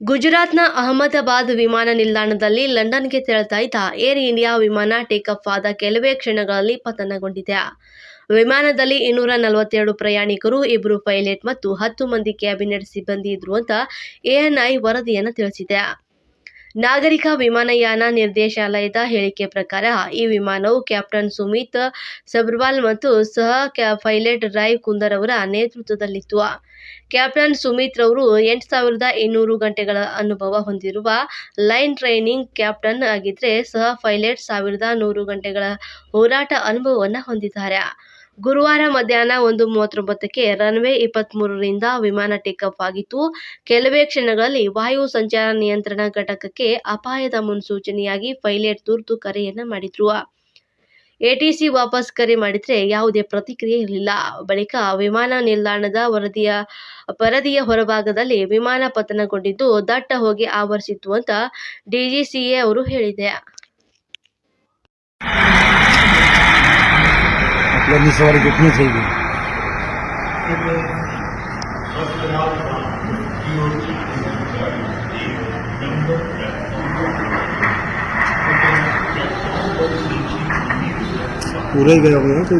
ಗುಜರಾತ್ನ ಅಹಮದಾಬಾದ್ ವಿಮಾನ ನಿಲ್ದಾಣದಲ್ಲಿ ಲಂಡನ್ಗೆ ತೆರಳ್ತಾ ಇದ್ದ ಏರ್ ಇಂಡಿಯಾ ವಿಮಾನ ಟೇಕಫ್ ಆದ ಕೆಲವೇ ಕ್ಷಣಗಳಲ್ಲಿ ಪತನಗೊಂಡಿದೆ. ವಿಮಾನದಲ್ಲಿ ಇನ್ನೂರ ನಲವತ್ತೆರಡು ಪ್ರಯಾಣಿಕರು ಇಬ್ಬರು ಪೈಲಟ್ ಮತ್ತು ಹತ್ತು ಮಂದಿ ಕ್ಯಾಬಿನೆಟ್ ಸಿಬ್ಬಂದಿ ಇದ್ರು ಅಂತ ಎಎನ್ಐ ವರದಿಯನ್ನು ತಿಳಿಸಿದೆ. ನಾಗರಿಕ ವಿಮಾನಯಾನ ನಿರ್ದೇಶಾಲಯದ ಹೇಳಿಕೆ ಪ್ರಕಾರ, ಈ ವಿಮಾನವು ಕ್ಯಾಪ್ಟನ್ ಸುಮಿತ್ ಸಬರ್ವಾಲ್ ಮತ್ತು ಸಹ ಕ್ಯಾ, ಪೈಲಟ್ ರಾಯ್ ಕುಂದರ್ ಅವರ ನೇತೃತ್ವದಲ್ಲಿತ್ತು. ಕ್ಯಾಪ್ಟನ್ ಸುಮಿತ್ ರವರು ಎಂಟು ಸಾವಿರದ ಇನ್ನೂರು ಗಂಟೆಗಳ ಅನುಭವ ಹೊಂದಿರುವ ಲೈನ್ ಟ್ರೈನಿಂಗ್ ಕ್ಯಾಪ್ಟನ್ ಆಗಿದ್ರೆ ಸಹ ಪೈಲಟ್ ಸಾವಿರದ ನೂರು ಗಂಟೆಗಳ ಹೋರಾಟ ಅನುಭವವನ್ನು ಹೊಂದಿದ್ದಾರೆ. ಗುರುವಾರ ಮಧ್ಯಾಹ್ನ ಒಂದು ಮೂವತ್ತೊಂಬತ್ತಕ್ಕೆ ರನ್ವೇ ಇಪ್ಪತ್ತ್ಮೂರರಿಂದ ವಿಮಾನ ಟೇಕಾಫ್ ಆಗಿತ್ತು. ಕೆಲವೇ ಕ್ಷಣಗಳಲ್ಲಿ ವಾಯು ಸಂಚಾರ ನಿಯಂತ್ರಣ ಘಟಕಕ್ಕೆ ಅಪಾಯದ ಮುನ್ಸೂಚನೆಯಾಗಿ ಪೈಲಟ್ ತುರ್ತು ಕರೆಯನ್ನು ಮಾಡಿದ್ರು. ಎಟಿಸಿ ವಾಪಸ್ ಕರೆ ಮಾಡಿದ್ರೆ ಯಾವುದೇ ಪ್ರತಿಕ್ರಿಯೆ ಇರಲಿಲ್ಲ. ಬಳಿಕ ವಿಮಾನ ನಿಲ್ದಾಣದ ವರದಿಯ ಪರದಿಯ ಹೊರಭಾಗದಲ್ಲಿ ವಿಮಾನ ಪತನಗೊಂಡಿದ್ದು ದಟ್ಟ ಹೊಗೆ ಆವರಿಸಿತ್ತು ಅಂತ ಡಿಜಿಸಿಎ ಅವರು ಹೇಳಿದೆ. मतलब ये सवारी कितनी चाहिए पूरा ही गया होगा कोई